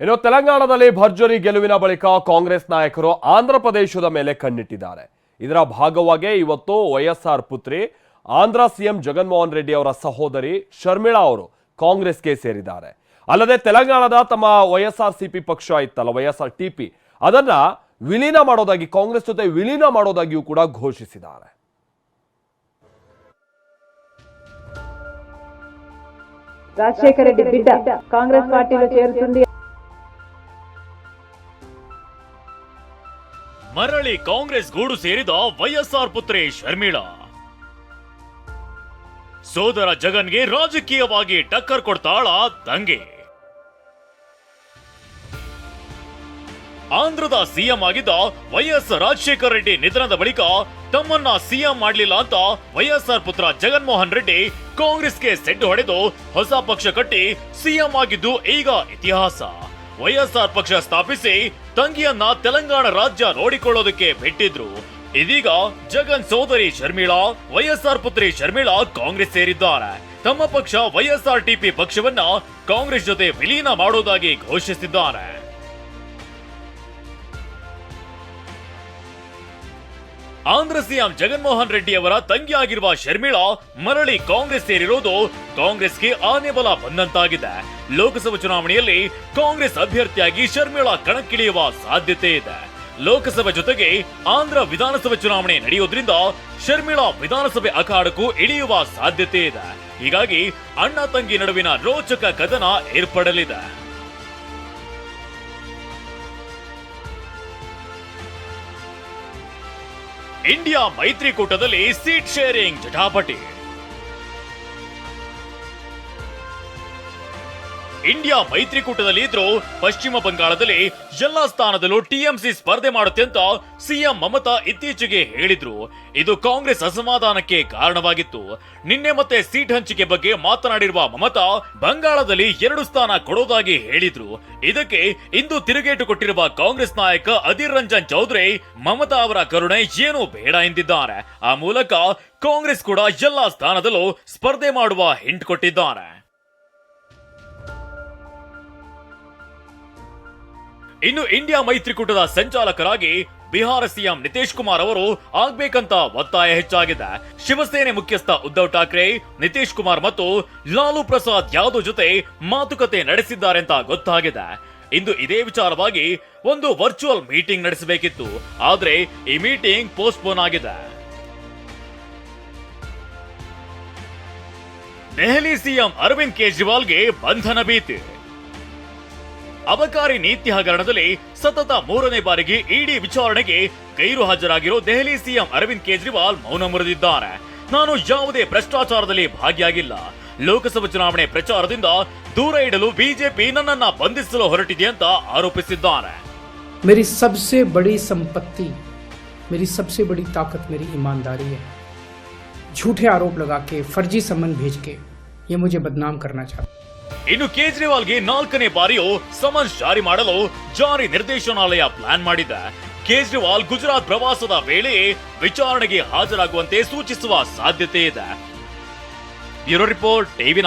ಇನ್ನು ತೆಲಂಗಾಣದಲ್ಲಿ ಭರ್ಜರಿ ಗೆಲುವಿನ ಬಳಿಕ ಕಾಂಗ್ರೆಸ್ ನಾಯಕರು ಆಂಧ್ರ ಪ್ರದೇಶದ ಮೇಲೆ ಕಣ್ಣಿಟ್ಟಿದ್ದಾರೆ ಇದರ ಭಾಗವಾಗಿ ಇವತ್ತು ವೈಎಸ್ಆರ್ ಪುತ್ರಿ ಆಂಧ್ರ ಸಿಎಂ ಜಗನ್ಮೋಹನ್ ರೆಡ್ಡಿ ಅವರ ಸಹೋದರಿ ಶರ್ಮಿಳಾ ಅವರು ಕಾಂಗ್ರೆಸ್ಗೆ ಸೇರಿದ್ದಾರೆ ಅಲ್ಲದೆ ತೆಲಂಗಾಣದ ತಮ್ಮ ವೈಎಸ್ಆರ್ ಸಿಪಿ ಪಕ್ಷ ಇತ್ತಲ್ಲ ವೈಎಸ್ಆರ್ ಟಿಪಿ ಅದನ್ನ ವಿಲೀನ ಮಾಡೋದಾಗಿ ಕಾಂಗ್ರೆಸ್ ಜೊತೆ ವಿಲೀನ ಮಾಡೋದಾಗಿಯೂ ಕೂಡ ಘೋಷಿಸಿದ್ದಾರೆ రాజశేఖర రెడ్డి బిడ్డ కాంగ్రెస్ పార్టీలో చేరుతుంది ಮರಳಿ ಕಾಂಗ್ರೆಸ್ ಗೂಡು ಸೇರಿದ ವೈಎಸ್ಆರ್ ಪುತ್ರಿ ಶರ್ಮಿಳಾ. ಸೋದರ ಜಗನ್ಗೆ ರಾಜಕೀಯವಾಗಿ ಟಕ್ಕರ್ ಕೊಡ್ತಾಳ ತಂಗಿ ಆಂಧ್ರದ ಸಿಎಂ ಆಗಿದ್ದ ವೈಎಸ್ ರಾಜಶೇಖರ ರೆಡ್ಡಿ ನಿಧನದ ಬಳಿಕ ತಮ್ಮನ್ನ ಸಿಎಂ ಮಾಡಲಿಲ್ಲ ಅಂತ ವೈಎಸ್ಆರ್ ಪುತ್ರ ಜಗನ್ಮೋಹನ್ ರೆಡ್ಡಿ ಕಾಂಗ್ರೆಸ್ಗೆ ಸೆಡ್ಡು ಹೊಡೆದು ಹೊಸ ಪಕ್ಷ ಕಟ್ಟಿ ಸಿಎಂ ಆಗಿದ್ದು ಈಗ ಇತಿಹಾಸ. ವೈಎಸ್ಆರ್ ಪಕ್ಷ ಸ್ಥಾಪಿಸಿ ತಂಗಿಯನ್ನ ತೆಲಂಗಾಣ ರಾಜ್ಯ ನೋಡಿಕೊಳ್ಳೋದಕ್ಕೆ ಬಿಟ್ಟಿದ್ರು. ಇದೀಗ ಜಗನ್ ಸೋದರಿ ಶರ್ಮಿಳಾ ವೈಎಸ್ಆರ್ ಪುತ್ರಿ ಶರ್ಮಿಳಾ ಕಾಂಗ್ರೆಸ್ ಸೇರಿದ್ದಾರೆ. ತಮ್ಮ ಪಕ್ಷ ವೈಎಸ್ಆರ್ ಟಿಪಿ ಪಕ್ಷವನ್ನ ಕಾಂಗ್ರೆಸ್ ಜೊತೆ ವಿಲೀನ ಮಾಡೋದಾಗಿ ಘೋಷಿಸಿದ್ದಾರೆ. ಆಂಧ್ರ ಸಿಎಂ ಜಗನ್ಮೋಹನ್ ರೆಡ್ಡಿ ಅವರ ತಂಗಿಯಾಗಿರುವ ಶರ್ಮಿಳಾ ಮರಳಿ ಕಾಂಗ್ರೆಸ್ ಸೇರಿರೋದು ಕಾಂಗ್ರೆಸ್ಗೆ ಆನೆ ಬಲ ಬಂದಂತಾಗಿದೆ. ಲೋಕಸಭಾ ಚುನಾವಣೆಯಲ್ಲಿ ಕಾಂಗ್ರೆಸ್ ಅಭ್ಯರ್ಥಿಯಾಗಿ ಶರ್ಮಿಳಾ ಕಣಕ್ಕಿಳಿಯುವ ಸಾಧ್ಯತೆ ಇದೆ. ಲೋಕಸಭೆ ಜೊತೆಗೆ ಆಂಧ್ರ ವಿಧಾನಸಭೆ ಚುನಾವಣೆ ನಡೆಯೋದ್ರಿಂದ ಶರ್ಮಿಳಾ ವಿಧಾನಸಭೆ ಅಖಾಡಕ್ಕೂ ಇಳಿಯುವ ಸಾಧ್ಯತೆ ಇದೆ. ಹೀಗಾಗಿ ಅಣ್ಣ ತಂಗಿ ನಡುವಿನ ರೋಚಕ ಕದನ ಏರ್ಪಡಲಿದೆ. ಇಂಡಿಯಾ ಮೈತ್ರಿಕೂಟದಲ್ಲಿ ಸೀಟ್ ಶೇರಿಂಗ್ ಜಟಾಪಟಿ. ಇಂಡಿಯಾ ಮೈತ್ರಿಕೂಟದಲ್ಲಿ ಇದ್ರು ಪಶ್ಚಿಮ ಬಂಗಾಳದಲ್ಲಿ ಎಲ್ಲಾ ಸ್ಥಾನದಲ್ಲೂ ಟಿಎಂಸಿ ಸ್ಪರ್ಧೆ ಮಾಡುತ್ತೆ ಅಂತ ಸಿಎಂ ಮಮತಾ ಇತ್ತೀಚೆಗೆ ಹೇಳಿದ್ರು. ಇದು ಕಾಂಗ್ರೆಸ್ ಅಸಮಾಧಾನಕ್ಕೆ ಕಾರಣವಾಗಿತ್ತು. ನಿನ್ನೆ ಮತ್ತೆ ಸೀಟ್ ಹಂಚಿಕೆ ಬಗ್ಗೆ ಮಾತನಾಡಿರುವ ಮಮತಾ, ಬಂಗಾಳದಲ್ಲಿ ಎರಡು ಸ್ಥಾನ ಕೊಡೋದಾಗಿ ಹೇಳಿದ್ರು. ಇದಕ್ಕೆ ಇಂದು ತಿರುಗೇಟು ಕೊಟ್ಟಿರುವ ಕಾಂಗ್ರೆಸ್ ನಾಯಕ ಅಧೀರ್ ರಂಜನ್ ಚೌಧರಿ, ಮಮತಾ ಅವರ ಕರುಣೆ ಏನು ಬೇಡ ಎಂದಿದ್ದಾರೆ. ಆ ಮೂಲಕ ಕಾಂಗ್ರೆಸ್ ಕೂಡ ಎಲ್ಲಾ ಸ್ಥಾನದಲ್ಲೂ ಸ್ಪರ್ಧೆ ಮಾಡುವ ಹಿಂಟ್ ಕೊಟ್ಟಿದ್ದಾರೆ. ಇನ್ನು ಇಂಡಿಯಾ ಮೈತ್ರಿಕೂಟದ ಸಂಚಾಲಕರಾಗಿ ಬಿಹಾರ ಸಿಎಂ ನಿತೀಶ್ ಕುಮಾರ್ ಅವರು ಆಗ್ಬೇಕಂತ ಒತ್ತಾಯ ಹೆಚ್ಚಾಗಿದೆ. ಶಿವಸೇನೆ ಮುಖ್ಯಸ್ಥ ಉದ್ಧವ್ ಠಾಕ್ರೆ, ನಿತೀಶ್ ಕುಮಾರ್ ಮತ್ತು ಲಾಲು ಪ್ರಸಾದ್ ಯಾದವ್ ಜೊತೆ ಮಾತುಕತೆ ನಡೆಸಿದ್ದಾರೆ ಅಂತ ಗೊತ್ತಾಗಿದೆ. ಇಂದು ಇದೇ ವಿಚಾರವಾಗಿ ಒಂದು ವರ್ಚುವಲ್ ಮೀಟಿಂಗ್ ನಡೆಸಬೇಕಿತ್ತು. ಆದ್ರೆ ಈ ಮೀಟಿಂಗ್ ಪೋಸ್ಟ್ಪೋನ್ ಆಗಿದೆ. ದೆಹಲಿ ಸಿಎಂ ಅರವಿಂದ್ ಕೇಜ್ರಿವಾಲ್ಗೆ ಬಂಧನ ಭೀತಿ. ಅಬಕಾರಿ ನೀತಿ ಹಗರಣದಲ್ಲಿ ಸತತ ಮೂರನೇ ಬಾರಿಗೆ ಇಡಿ ವಿಚಾರಣೆಗೆ ಗೈರು ಹಾಜರಾಗಿರೋ ದೆಹಲಿ ಸಿಎಂ ಅರವಿಂದ್ ಕೇಜ್ರಿವಾಲ್ ಮೌನ ಮುರಿದಿದ್ದಾರೆ ನಾನು ಯಾವುದೇ ಭ್ರಷ್ಟಾಚಾರದಲ್ಲಿ ಭಾಗಿಯಾಗಿಲ್ಲ ಲೋಕಸಭಾ ಚುನಾವಣೆ ಪ್ರಚಾರದಿಂದ ದೂರ ಇಡಲು ಬಿಜೆಪಿ ನನ್ನನ್ನ ಬಂಧಿಸಲು ಹೊರಟಿದೆ ಅಂತ ಆರೋಪಿಸಿದ್ದಾರೆ मेरी सबसे बड़ी संपत्ति मेरी सबसे बड़ी ताकत मेरी ईमानदारी है झूठे आरोप लगा के फर्जी सम्मन भेज के ये मुझे बदनाम करना चाहते ಇನ್ನು ಕೇಜ್ರಿವಾಲ್ಗೆ ನಾಲ್ಕನೇ ಬಾರಿಯೂ ಸಮನ್ಸ್ ಜಾರಿ ಮಾಡಲು ಜಾರಿ ನಿರ್ದೇಶನಾಲಯ ಪ್ಲಾನ್ ಮಾಡಿದೆ. ಕೇಜ್ರಿವಾಲ್ ಗುಜರಾತ್ ಪ್ರವಾಸದ ವೇಳೆ ವಿಚಾರಣೆಗೆ ಹಾಜರಾಗುವಂತೆ ಸೂಚಿಸುವ ಸಾಧ್ಯತೆ ಇದೆ. Bureau report TV